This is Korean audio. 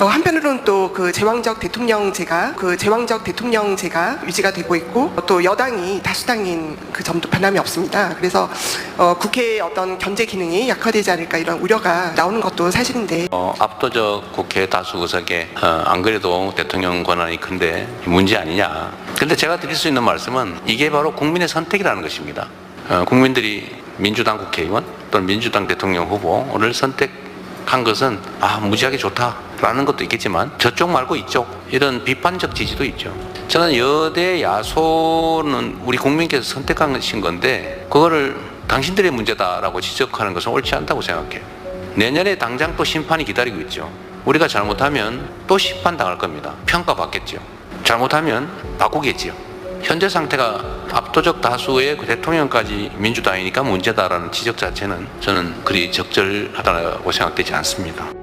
어, 한편으로는 또 그 제왕적 대통령제가 그 제왕적 대통령제가 유지가 되고 있고 또 여당이 다수당인 그 점도 변함이 없습니다. 그래서 어, 국회의 어떤 견제 기능이 약화되지 않을까 이런 우려가 나오는 것도 사실인데 어, 압도적 국회 다수 의석에 어, 안 그래도 대통령 권한이 큰데 문제 아니냐. 근데 제가 드릴 수 있는 말씀은 이게 바로 국민의 선택이라는 것입니다. 어, 국민들이 민주당 국회의원 또는 민주당 대통령 후보를 선택한 것은 아 무지하게 좋다 라는 것도 있겠지만 저쪽 말고 이쪽 이런 비판적 지지도 있죠. 저는 여대 야소는 우리 국민께서 선택하신 건데 그거를 당신들의 문제다라고 지적하는 것은 옳지 않다고 생각해요. 내년에 당장 또 심판이 기다리고 있죠. 우리가 잘못하면 또 심판 당할 겁니다. 평가받겠죠. 잘못하면 바꾸겠지요. 현재 상태가 압도적 다수의 그 대통령까지 민주당이니까 문제다라는 지적 자체는 저는 그리 적절하다고 생각되지 않습니다.